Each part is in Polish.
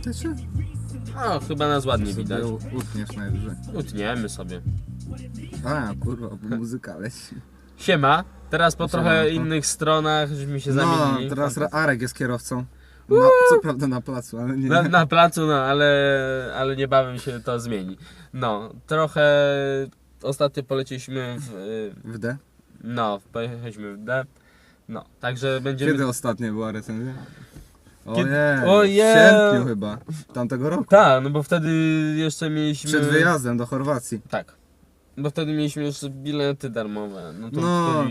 widać się? O, chyba nas ładnie widać. U- utniesz najwyżej. Utniemy sobie. A, kurwa, bo muzyka leci. Siema, teraz po Siema, trochę innych stronach żeśmy się No, zamienili. teraz Ra- Arek jest kierowcą. Na, co prawda na placu, ale nie. Na, na placu, no, ale, ale niebawem się to zmieni. No, trochę ostatnio poleciliśmy w, y, W D? no, pojechaliśmy w D. No, także będziemy... Kiedy ostatnia była recenzja? Ojej, Ojej. w sierpniu chyba, tamtego roku. Tak, no bo wtedy jeszcze mieliśmy... Przed wyjazdem do Chorwacji. Tak. Bo wtedy mieliśmy jeszcze bilety darmowe. No to No.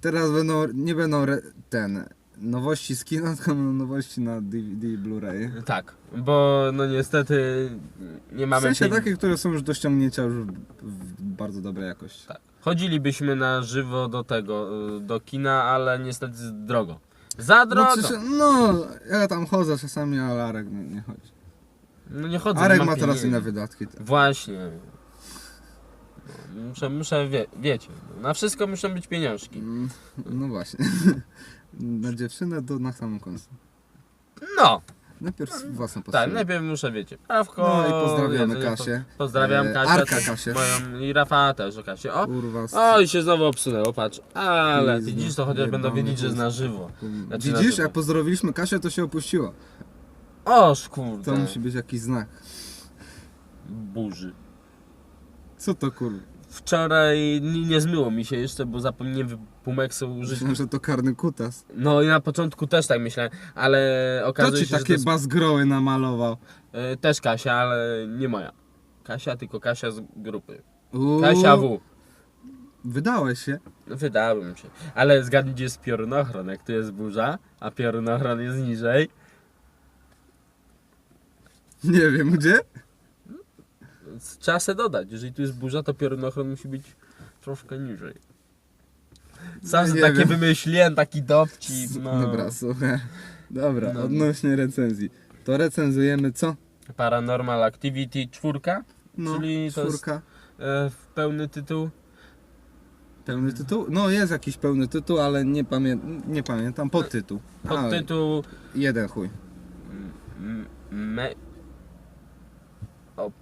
Teraz będą, nie będą re, ten, nowości z kina, tylko będą nowości na DVD i Blu-ray. Tak, bo no niestety nie W mamy sensie pieni- takie, które są już do ściągnięcia już w, w bardzo dobrej jakości. Tak. Chodzilibyśmy na żywo do tego, y, do kina, ale niestety drogo. Za No, drogo! przecież, no, ja tam chodzę czasami, ale Arek nie, nie chodzi. No nie chodzę, Arek ma teraz inne wydatki. Właśnie. No, Muszę, muszę wie, wiecie, no, na wszystko muszą być pieniążki. Mm, No właśnie. Na dziewczynę to na samym końcu. No, Najpierw własną tak, potrzebę. najpierw muszę, wiecie, prawko, No i pozdrawiamy jedzenie, Kasię. Po, pozdrawiam E, Kasię, Arka Kasię. moją i Rafała też, o Kasię. O, o i się znowu obsunęło, patrz. Ale Jezu, widzisz, to chociaż będą wiedzieć, że jest na żywo. Znaczy na Widzisz, żywo. jak pozdrowiliśmy Kasię, to się opuściła. Oż kurde. To musi być jakiś znak. Burzy. Co to kurwa? Wczoraj nie, zmyło mi się jeszcze, bo zapomniałem pumeksu użyć. Myślałem, że to karny kutas. No i na początku też tak myślałem, ale okazuje ci się, że to takie jest, bazgroły namalował? e, też Kasia, ale nie moja. Kasia, tylko Kasia z grupy. Uuu, Kasia W. Wydałeś się. Wydałem się. Ale zgadnij, gdzie jest piorunochron, jak tu jest burza, a piorunochron jest niżej. Nie wiem gdzie. Trzeba se dodać, jeżeli tu jest burza, to piorunochron musi być troszkę niżej. Sam No takie wiem. wymyśliłem, taki dowcip. No. Dobra, słuchaj. Dobra, No. odnośnie recenzji. To recenzujemy co? Paranormal Activity 4, No, Czyli to jest- czwórka. e, pełny tytuł. Pełny tytuł? No jest jakiś pełny tytuł, ale nie, pamię nie pamiętam. Podtytuł. Podtytuł Jeden chuj. m-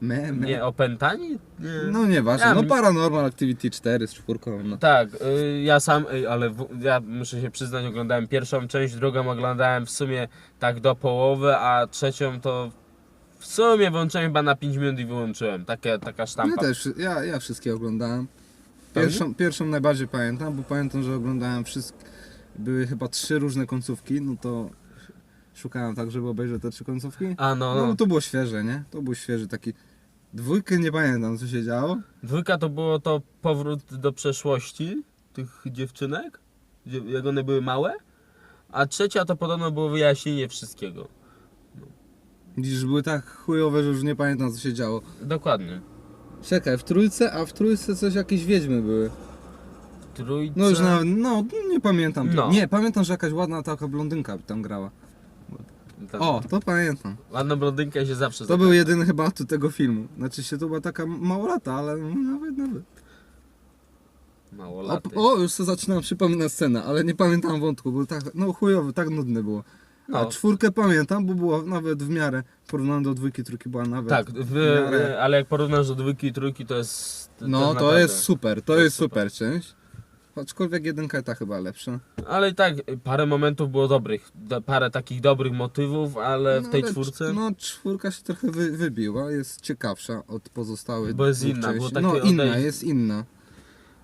Me, me. nie, opętani? Nie. No nieważne. Ja No Paranormal Activity 4 z czwórką. No. Tak, y, ja sam, y, ale w, ja muszę się przyznać, oglądałem pierwszą część, drugą oglądałem w sumie tak do połowy, a trzecią to w sumie włączyłem chyba na 5 minut i wyłączyłem. Takie, taka Ja sztampa. też, ja, ja wszystkie oglądałem. Pierwszą, pierwszą najbardziej pamiętam, bo pamiętam, że oglądałem wszystkie. Były chyba trzy różne końcówki, no to szukałem tak, żeby obejrzeć te trzy końcówki. A no, No no. to było świeże, nie? To był świeży taki. Dwójkę nie pamiętam co się działo. Dwójka to było to powrót do przeszłości tych dziewczynek, gdzie- jak one były małe, a trzecia to podobno było wyjaśnienie wszystkiego. Widzisz, że były tak chujowe, że już nie pamiętam co się działo. Dokładnie. Czekaj, w trójce, a w trójce coś jakieś wiedźmy były. Trójce... No już nawet, no nie pamiętam. No. Nie, pamiętam, że jakaś ładna taka blondynka tam grała. Tam- O, to pamiętam. Ładna blondynka się zawsze To był jedyny chyba atut tego filmu. Znaczy się to była taka małolata, ale nawet nawet. Mało O, o, już sobie zaczynam przypominać scenę, ale nie pamiętam wątku, był tak, no chujowy, tak nudny było. A No. czwórkę pamiętam, bo była nawet w miarę, porównając do dwójki, trójki była nawet Tak, w miarę. ale jak porównasz do dwójki i trójki, to jest. No to naprawdę- jest super, to jest super część. Aczkolwiek jedynka ta chyba lepsza. Ale i tak parę momentów było dobrych. Do, parę takich dobrych motywów, ale w No, tej ale czwórce. cz- No czwórka się trochę wy, wybiła, jest ciekawsza od pozostałych Bo jest inna, takie No inna, jest inna.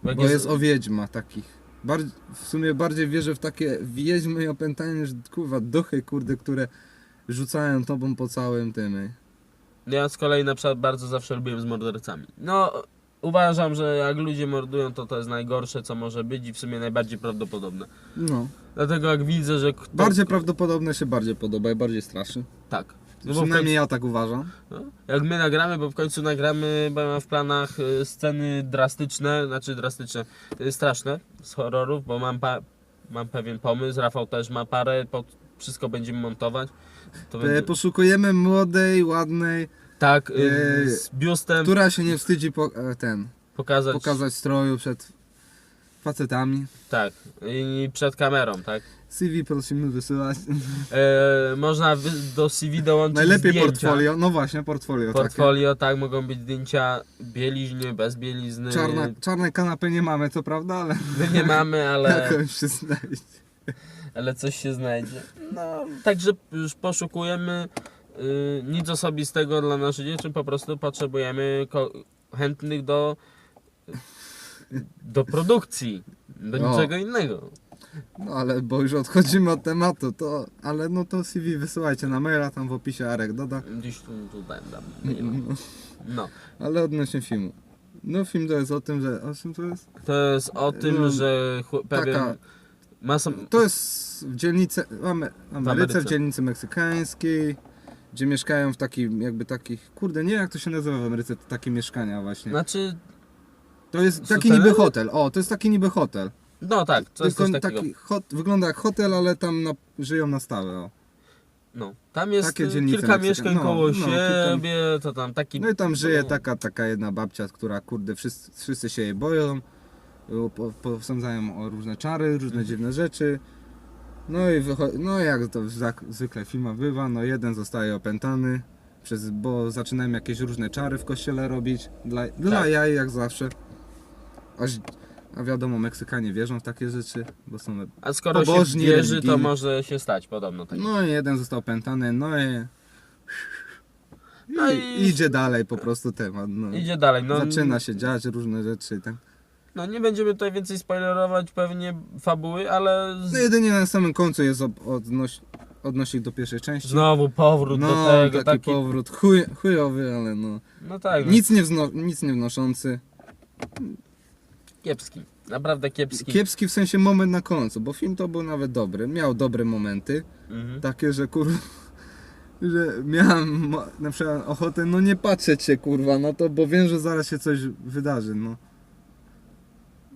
jak Bo jest o wiedźma takich. W sumie bardziej wierzę w takie wiedźmy i opętanie niż kurwa duchy, kurde, które rzucają tobą po całym tym. Ja z kolei na przykład bardzo zawsze lubiłem z mordercami. No, uważam, że jak ludzie mordują, to to jest najgorsze, co może być i w sumie najbardziej prawdopodobne. No. Dlatego jak widzę, że kto... Bardziej prawdopodobne się bardziej podoba i bardziej straszy. Tak. No bo w końcu, Przynajmniej ja tak uważam. no, jak my nagramy, bo w końcu nagramy, bo mam w planach y, sceny drastyczne, znaczy drastyczne, y, straszne z horrorów, bo mam, pa, mam pewien pomysł, Rafał też ma parę, pod, wszystko będziemy montować. To będzie, Poszukujemy młodej, ładnej, tak, e, y, z biustem która się nie wstydzi po, e, ten, pokazać, pokazać stroju przed facetami. Tak, i przed kamerą, tak? CV prosimy wysyłać. E, można wy, do CV dołączyć Najlepiej zdjęcia. portfolio, no właśnie, portfolio, Portfolio, tak, mogą być zdjęcia bielizny, bez bielizny. takie. Czarna, czarnej kanapy nie mamy, co prawda, ale My nie mamy, ale, jakąś się znajdzie. ale coś się znajdzie. No, także już poszukujemy y, nic osobistego dla naszych dziewczyn, po prostu potrzebujemy chętnych do do produkcji, do O. niczego innego. No ale bo już odchodzimy od tematu, to, ale no to CV wysyłajcie na maila, tam w opisie Arek doda. Gdzieś tu, tu będę. No, No. ale odnośnie filmu. No film to jest o tym, że, o czym to jest? To jest o tym, No, że pewien taka- masa... To jest w dzielnicy, w Ame- Ameryce, Ameryce. w dzielnicy meksykańskiej, gdzie mieszkają w takim, jakby takich, kurde, nie wiem jak to się nazywa w Ameryce, to takie mieszkania właśnie. Znaczy, To jest taki niby hotel, o, to jest taki niby hotel. no tak, to jest Tylko coś takiego. taki hot, wygląda jak hotel, ale tam na, żyją na stałe, o. No, tam jest takie y, dzielnice kilka Meksyka- mieszkań no, koło no, kilka- siebie, to tam taki... No i tam żyje no, taka, taka jedna babcia, która kurde, wszyscy, wszyscy się jej boją, bo po, posądzają o różne czary, różne Mhm. dziwne rzeczy. No i no jak to zwykle w filmach bywa, no jeden zostaje opętany, przez, bo zaczynają jakieś różne czary w kościele robić, dla, dla Tak. jaj jak zawsze. Aż, a wiadomo, Meksykanie wierzą w takie rzeczy, bo są... A skoro pobożni, się wierzy, to może się stać podobno tak. No i jeden został opętany, no i... No i- idzie dalej po prostu temat. No. Idzie dalej, no, Zaczyna się dziać różne rzeczy. Tak. No nie będziemy tutaj więcej spoilerować pewnie fabuły, ale z... No jedynie na samym końcu jest odnoś, odnosik do pierwszej części. znowu powrót no, do tego, taki, taki... powrót chuj, chujowy, ale no. No tak, no, Nic nie, wzno, nic nie wnoszący. kiepski, naprawdę kiepski. Kiepski w sensie moment na końcu, bo film to był nawet dobry. Miał dobre momenty. Mhm. Takie, że kurwa. Że miałem na przykład ochotę, no nie patrzeć się kurwa na to, bo wiem, że zaraz się coś wydarzy, no.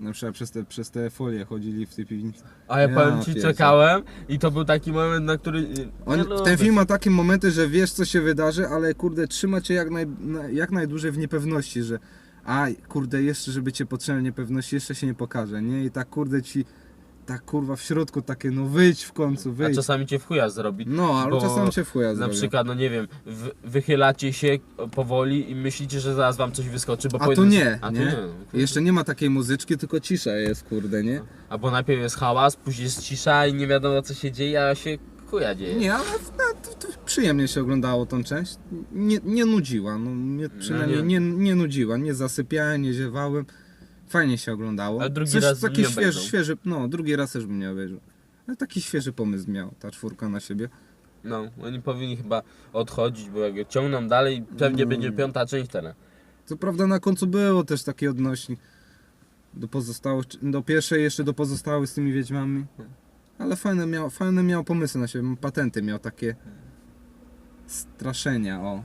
Na przykład przez te, przez te folie chodzili w tej piwnicy. A ja Ja powiem ci, czekałem i to był taki moment, na który... y, On, lubię. ten film ma takie momenty, że wiesz co się wydarzy, ale kurde trzyma cię jak, naj, na, jak najdłużej w niepewności, że a kurde jeszcze żeby cię potrzymać niepewności, jeszcze się nie pokaże, nie? I tak kurde ci, tak kurwa w środku takie no wyjdź w końcu, A wyjdź. czasami cię w chuja zrobi. No, ale bo czasem cię w chuja Na przykład, no nie wiem, wy, wychylacie się powoli i myślicie, że zaraz wam coś wyskoczy, bo A tu nie, A tu nie? Jeszcze nie ma takiej muzyczki, tylko cisza jest, kurde, nie? Albo najpierw jest hałas, później jest cisza i nie wiadomo co się dzieje, a się chuja dzieje. Nie, ale no, to, to przyjemnie się oglądało tą część. Nie, nie nudziła, no mnie przynajmniej nie. nie. Nie, nudziła, nie zasypiałem, nie ziewałem. Fajnie się oglądało. Ale drugi Coś, raz taki nie świeży, obejrzał. świeży, no drugi raz też bym nie obejrzał. Ale taki świeży pomysł miał ta czwórka na siebie. No, oni powinni chyba odchodzić, bo jak ciągną dalej, pewnie Mm. będzie piąta część teraz. Co prawda na końcu było też taki odnośnik do pozostałych, do pierwszej jeszcze do pozostałych z tymi wiedźmami. Ale fajne miał, fajne miał pomysły na siebie, patenty miał takie straszenia, o.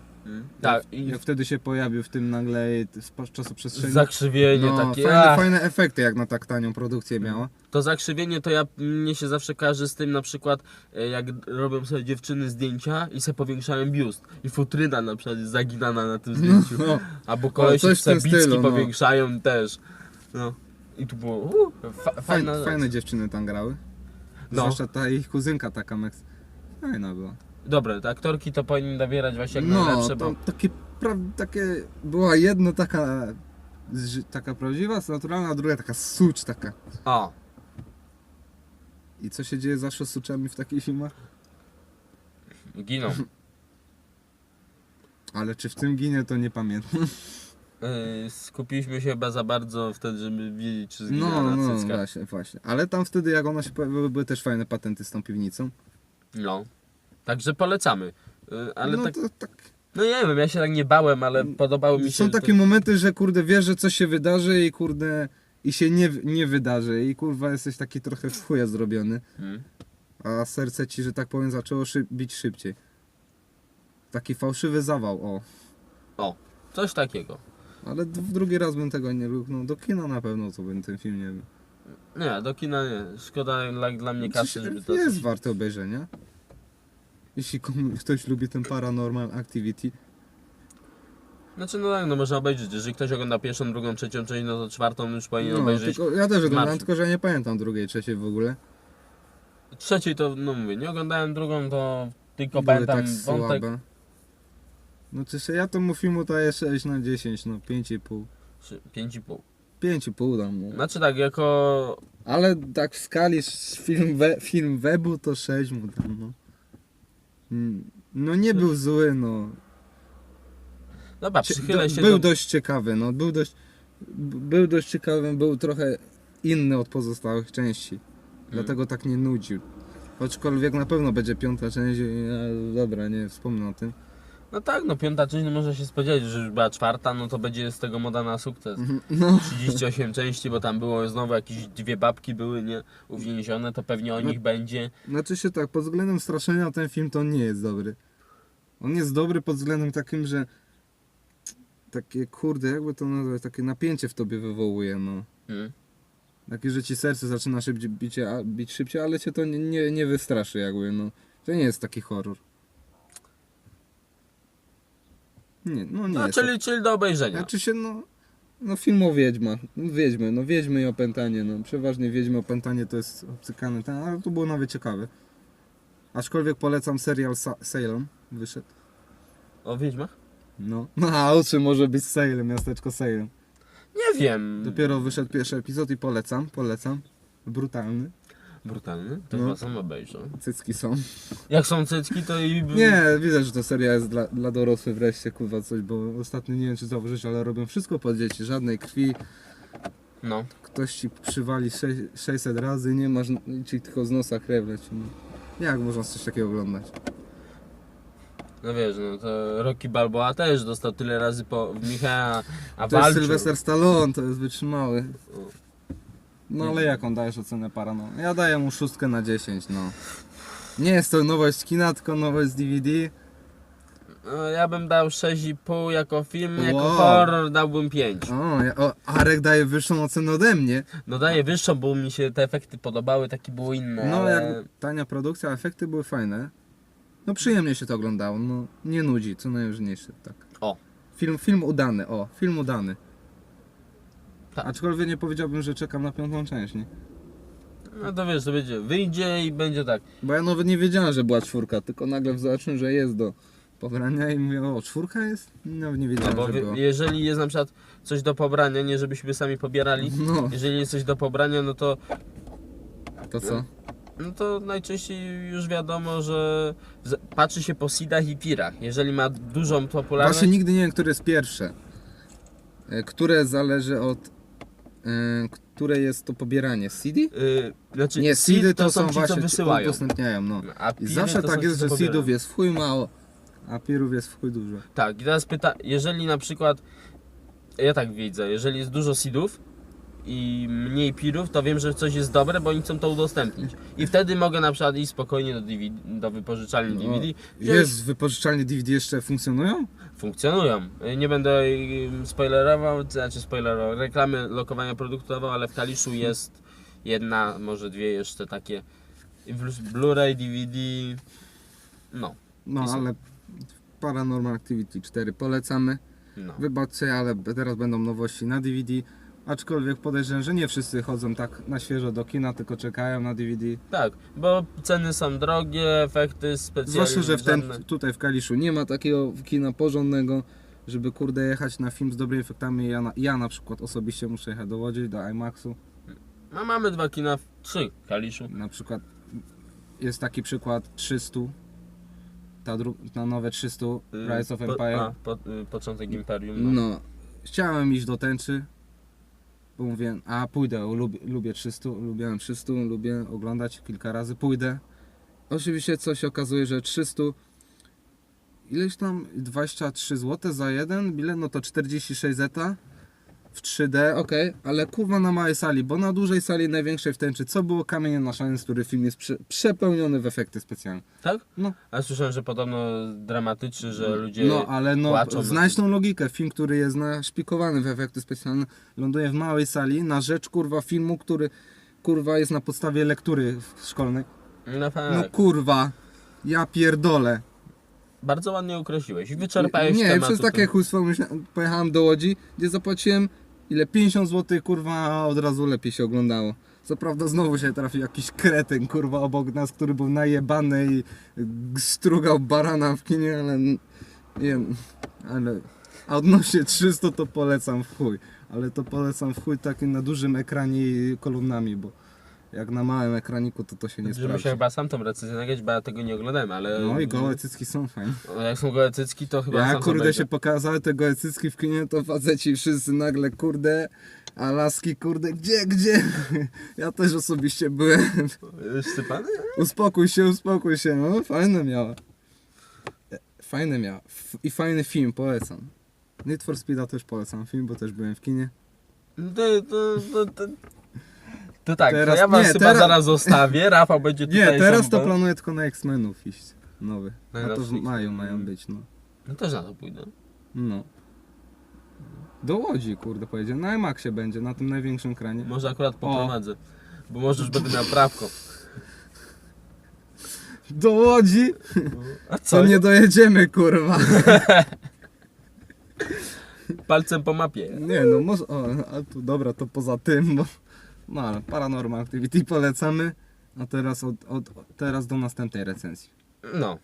Tak, jak, i jak wtedy się pojawił w tym nagle z czasoprzestrzeni. zakrzywienie no, takie. fajne, ach, fajne efekty jak na tak tanią produkcję miała. To zakrzywienie to ja mnie się zawsze każe z tym na przykład e, jak robią sobie dziewczyny zdjęcia i se powiększają biust i futryna na przykład jest zaginana na tym zdjęciu. No, Albo koleś coś w se tym bicki stylu, no. powiększają też. No. I tu było uh, fa fajna fajne, rzecz. fajne dziewczyny tam grały. No. Zwłaszcza ta ich kuzynka taka meks. Fajna była. Dobre, te aktorki to powinny dobierać właśnie jak no, najlepsze, bo tam takie, pra, takie była jedna taka ży- taka prawdziwa, naturalna, a druga taka sucz taka. o, I co się dzieje zawsze z suczami w takich filmach? giną. Ale czy w tym ginie, to nie pamiętam. Yy, skupiliśmy się chyba za bardzo wtedy, żeby wiedzieć czy zginęła No, na no, cyckach. właśnie, właśnie. Ale tam wtedy, jak ona się pojawiła, były też fajne patenty z tą piwnicą. No. Także polecamy. Yy, ale no, tak, to, tak. no nie wiem, ja się tak nie bałem, ale podobało mi się. Są że to- takie momenty, że kurde wiesz, że coś się wydarzy i kurde i się nie, nie wydarzy i kurwa jesteś taki trochę w chuja zrobiony, Hmm. a serce ci, że tak powiem, zaczęło szy bić szybciej. Taki fałszywy zawał, o. Coś takiego. Ale w drugi raz bym tego nie luknął. Do kina na pewno to bym ten film nie wiem. Nie, do kina nie. Szkoda dla, dla mnie kasy, żeby to. jest coś- warte obejrzenia. Jeśli ktoś lubi ten paranormal activity. Znaczy no tak, no można obejrzeć. Jeżeli ktoś ogląda pierwszą, drugą, trzecią część, no to czwartą już powinien No, obejrzeć. tylko, ja też oglądałem, Marszu. tylko że nie pamiętam drugiej, trzeciej w ogóle. Trzeciej to, no mówię, nie oglądałem drugą, to tylko Były pamiętam tak wątek. słabe. No czy ja tomu filmu daję 6 na 10, no 5,5. Czy 5,5. 5,5 dam, no. Znaczy tak, jako Ale tak w skali film, we, film webu to 6 mu dam, no. No nie był zły, no. Dobra, Cie- przychylę do, się był do... dość ciekawy, no. Był dość, b- był dość ciekawy, był trochę inny od pozostałych części. Dlatego tak nie nudził. Aczkolwiek na pewno będzie piąta część, i ja, dobra, nie wspomnę o tym. No tak, no piąta część, no można się spodziewać, że już była czwarta, no to będzie z tego moda na sukces. No, 38 części, bo tam było znowu jakieś dwie babki były nie uwięzione, to pewnie o No. nich będzie. Znaczy się tak, pod względem straszenia ten film to nie jest dobry. On jest dobry pod względem takim, że takie kurde, jakby to nazwać, takie napięcie w tobie wywołuje, no. Mm. Takie, że ci serce zaczyna się bić, bić szybciej, ale cię to nie, nie, nie wystraszy jakby, no. To nie jest taki horror. Nie, no nie No, jest. czyli, czyli do obejrzenia. Znaczy się, no, no film o wiedźmach, no, wiedźmy, no wiedźmy i opętanie, no przeważnie wiedźmy, opętanie to jest obcykany ten, ale to było nawet ciekawe. Aczkolwiek polecam serial Sa Salem, wyszedł. O Wiedźmach? No, no a o czym może być Salem, miasteczko Salem. Nie wiem. Dopiero wyszedł pierwszy epizod i polecam, polecam. Brutalny, Brutalny? To No. chyba sam obejrzę. cycki są. Jak są cycki, to i... Nie, widzę, że to seria jest dla, dla dorosłych wreszcie, kurwa coś, bo ostatnio nie wiem czy zauważyłeś, ale robią wszystko pod dzieci, żadnej krwi, No. ktoś ci przywali sze- 600 razy, nie masz, ci tylko z nosa krew leci. No. Jak można coś takiego oglądać? No wiesz, no to Rocky Balboa też dostał tyle razy po Michała, a To jest. Sylwester Stallone, to jest wytrzymały. No ale jaką dajesz ocenę Parano? Ja daję mu szóstkę na 10, no. Nie jest to nowość z kina, tylko nowość z DVD. No, ja bym dał 6,5 jako film, jako Wow. horror dałbym 5. O, ja, o, Arek daje wyższą ocenę ode mnie. No daję wyższą, bo mi się te efekty podobały, takie było inne, No, ale... jak tania produkcja, efekty były fajne. No przyjemnie się to oglądało, no nie nudzi, co najważniejsze, tak. O. Film, film udany, o, film udany. Tak. Aczkolwiek nie powiedziałbym, że czekam na piątą część, nie? No to wiesz, to będzie, wyjdzie i będzie tak. Bo ja nawet nie wiedziałem, że była czwórka, tylko nagle zobaczyłem, że jest do pobrania i mówię, o, czwórka jest? Nawet nie No wiedziałem, bo że była. jeżeli jest na przykład coś do pobrania, nie żebyśmy sami pobierali, No, jeżeli jest coś do pobrania, no to, to co? no to najczęściej już wiadomo, że patrzy się po seedach i pirach. Jeżeli ma dużą popularność, Właśnie nigdy nie wiem, które jest pierwsze. E, Które zależy od... E, które jest to pobieranie? CD? yy, znaczy Nie, seed seedy to, są właśnie co wysyłają. udostępniają, no. A I zawsze to tak jest, że seedów jest w chuj mało, a pirów jest w chuj dużo. Tak, i teraz pyta, jeżeli na przykład, ja tak widzę, jeżeli jest dużo seedów i mniej pirów, to wiem, że coś jest dobre, bo oni chcą to udostępnić. I wtedy mogę na przykład iść spokojnie do, DVD, do wypożyczalni No, DVD. wziąć- Jest, wypożyczalnie DVD jeszcze funkcjonują? Funkcjonują. Nie będę ym, spoilerował, znaczy spoilerował, reklamy lokowania produktu dawał, ale w Kaliszu jest jedna, może dwie jeszcze takie Blu-ray, DVD, no, No, ale Paranormal Activity 4 polecamy. no. Wybaczcie, ale teraz będą nowości na DVD. Aczkolwiek podejrzewam, że nie wszyscy chodzą tak na świeżo do kina, tylko czekają na DVD. Tak, bo ceny są drogie, efekty specjalne. Zwłaszcza, że w ten, tutaj w Kaliszu nie ma takiego kina porządnego, żeby kurde jechać na film z dobrymi efektami. Ja na, ja na przykład osobiście muszę jechać do Łodzi, do IMAXu. No mamy dwa kina, trzy w Kaliszu. Na przykład jest taki przykład 300. Ta, dru- ta nowe 300 Rise of Y, Po- Empire. a, po, y, początek Imperium, no. No, chciałem iść do tęczy, bo mówię, a pójdę, lubię, lubię 300, lubiłem 300, lubię oglądać kilka razy, pójdę. Oczywiście coś się okazuje, że 300, ileś tam 23 zł za jeden bilet, no to 46 zeta w 3D, ok, ale kurwa na małej sali, bo na dużej sali największej w tęczy, co było kamieniem na szaniec, który film jest prze, przepełniony w efekty specjalne. Tak? No. A słyszałem, że podobno dramatyczny, że ludzie... No, ale no, płaczą. znajdź tą logikę. Film, który jest naszpikowany w efekty specjalne, ląduje w małej sali na rzecz, kurwa, filmu, który, kurwa, jest na podstawie lektury szkolnej. No No tak. kurwa, ja pierdolę. bardzo ładnie określiłeś i wyczerpałeś Nie, temat. przez takie tutaj. chustwo pojechałem do Łodzi, gdzie zapłaciłem ile 50 zł, kurwa, od razu lepiej się oglądało. Co prawda znowu się trafił jakiś kretyn, kurwa, obok nas, który był najebany i strugał barana w kinie, ale nie wiem, ale a odnośnie 300 to polecam w chuj, ale to polecam w chuj takim na dużym ekranie i kolumnami, bo jak na małym ekraniku to to się nie Będziemy sprawdzi. musiał chyba sam tą recenzję nagrać, bo ja tego nie oglądałem, ale... No i gołe cycki są fajne. No, Jak są gołe cycki, to chyba Ja sam kurde obejrzę. się pokazały te goecycki w kinie, to faceci wszyscy nagle kurde, a laski kurde, gdzie, gdzie? Ja też osobiście byłem. Sypany? Uspokój się, uspokój się, no fajne miała. Fajne miała. F- I fajny film, polecam. Need for Speed'a też polecam film, bo też byłem w kinie. To, to, to, to, to tak, Teraz- to ja was nie, chyba teraz- zaraz zostawię, Rafał będzie tutaj Nie, teraz to planuję tylko na X-Menów iść. Nowy. A to w maju mają być, no. No też na to pójdę. No. Do Łodzi, kurde, pojedzie. Na IMAXie będzie, na tym największym kranie. Może akurat poprowadzę. Bo może już będę miał prawko. Do Łodzi? A Co co? nie dojedziemy, kurwa. Palcem po mapie. Nie no, może. O, a tu dobra, to poza tym, bo. No ale Paranormal Activity polecamy. A teraz, od, od, teraz do następnej recenzji. No.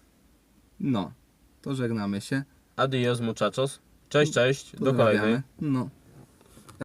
No, to żegnamy się. Adios muchachos. Cześć, cześć. Do kolejnej. No.